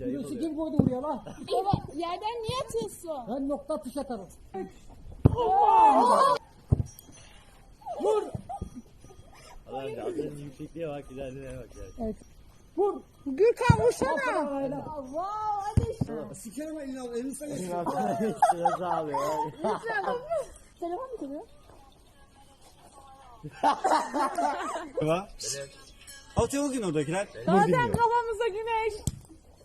Birisi kim koydu buraya lan? Baba yerden niye atıyorsun? Ben nokta atış atarım. Lan atın yüksekliğe bak ilerlemeye bak ya. Vur. Gürkan vursana. Sikerim elini al. Elini sen Sırası abi ya. Telefon mu çalıyor? Atıyor bugün oradakiler. Zaten kafamıza güneş.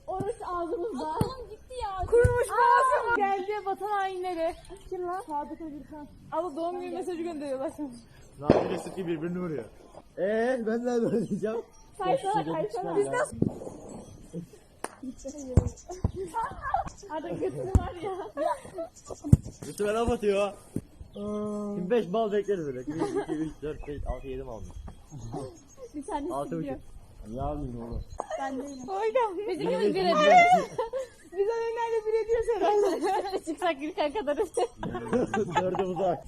Oruç ağzımızda. Aklım gitti ya. Kurumuş boğazım. Geldi vatan hainleri. Kim lan? Sadık Gürkan. Ama doğum günü mesajı gönderiyorlar sana. Ne yapıyorsun ki birbirini vuruyor. Eee ben de böyle diyeceğim. Kaysana kaysana. Biz nasıl? Hadi götünü var ya. Üstüme laf atıyor. Şimdi 5 bal bekleriz böyle. 1, 2, 3, 4, 5, 6, 7 mal? Bir tanesi 6 gidiyor. Yapayım oğlum? Ben değilim. Hocam. Bizimkimiz bir ediyor. Biz önlerde bir ediyoruz herhalde. Çıksak Gürkan kadar. 4'e uzak.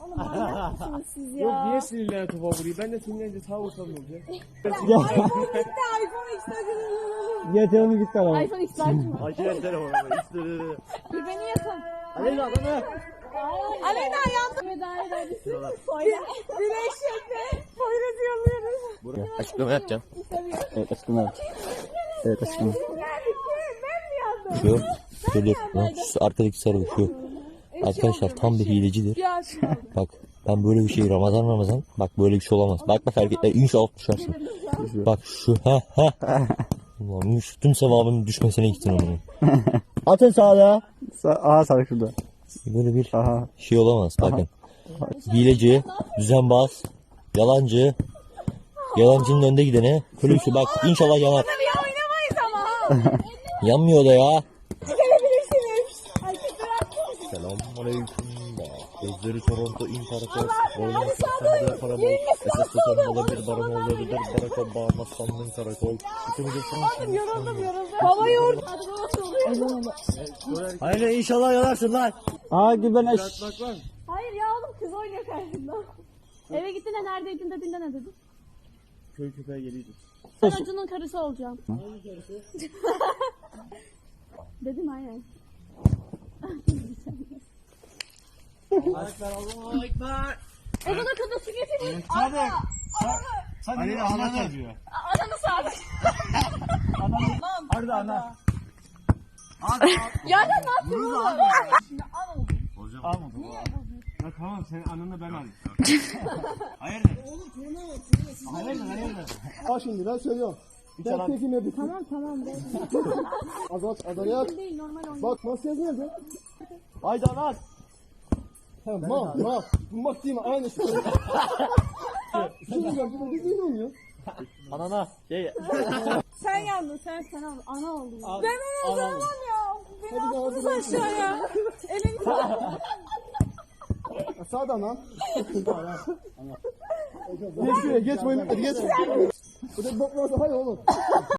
Oğlum manyak mısınız siz ya? Yok niye sinirlerine topa vuruyor? Ben de sinirlenince sağ vursam ne olacak? iPhone gitti iPhone X'de. Yeteneğimi gitti ama. iPhone X large mı? Acele telefonu. İşte Bir beni yakın. Aleyna adamı. Aleyna yandı. Veda edersin. Poyraz. Güneş şekli. Açıklama yapacağım. Evet açıklama yap. Evet açıklama. Şu, şöyle bak, şu arkadaki sarı şu. Arkadaşlar tam bir hilecidir. Bak ben böyle bir şey Ramazan Ramazan bak böyle bir şey olamaz. Bak bak hareketler inşallah düşersin. Bak şu ha ha. Ulan şu tüm sevabının düşmesine gittin onu. Atın sağda. Sa Aha sarı şurada. Böyle bir Aha. şey olamaz bakın. Hileci, düzenbaz, yalancı, yalancının önde bir şey bak inşallah yanar. Ya oynamayız ama. Yanmıyor da ya. Gelebilirsiniz. Selamünaleyküm. Gözleri Toronto İmparator. Boynu sesinde para bol. Esas tutan olabilir. Baran olabilir. Baraka bağmaz sandın karakol. Yoruldum yoruldum. Baba oluyor. Aynen inşallah yanarsın lan. Aa Gülben eş. Hayır ya oğlum kız oynuyor karşımda. Eve gittin de neredeydin dediğinde ne dedin? Köy köpeğe geliyordu. Ben Acun'un karısı olacağım. Hangi karısı? Dedim aynen. Ezan okundu su getirin. Hadi. Sen Aleyna ana yazıyor. Ananı sağlık. Hadi ana. Ya sen ne yapıyorsun. Ya tamam senin ananı ben alayım. Hayırdır? Hayırdır hayırdır? Bak şimdi ben söylüyorum. Ben keyfim yedim. Tamam tamam. Azat, Adalet. Değil normal oyun. Bak masaya nerede? Haydi lan. Ha ma ma. Bu mak değil mi? Aynı şey. Şimdi ben bu biz ne oynuyor? Anana şey. Sen yandın sen sen al. Ana oldun. Ben ana olamam ya. Beni attınız aşağıya. Elini Sağdan lan. Geç şuraya geç boyunu geç. Bu da bok varsa hayır oğlum.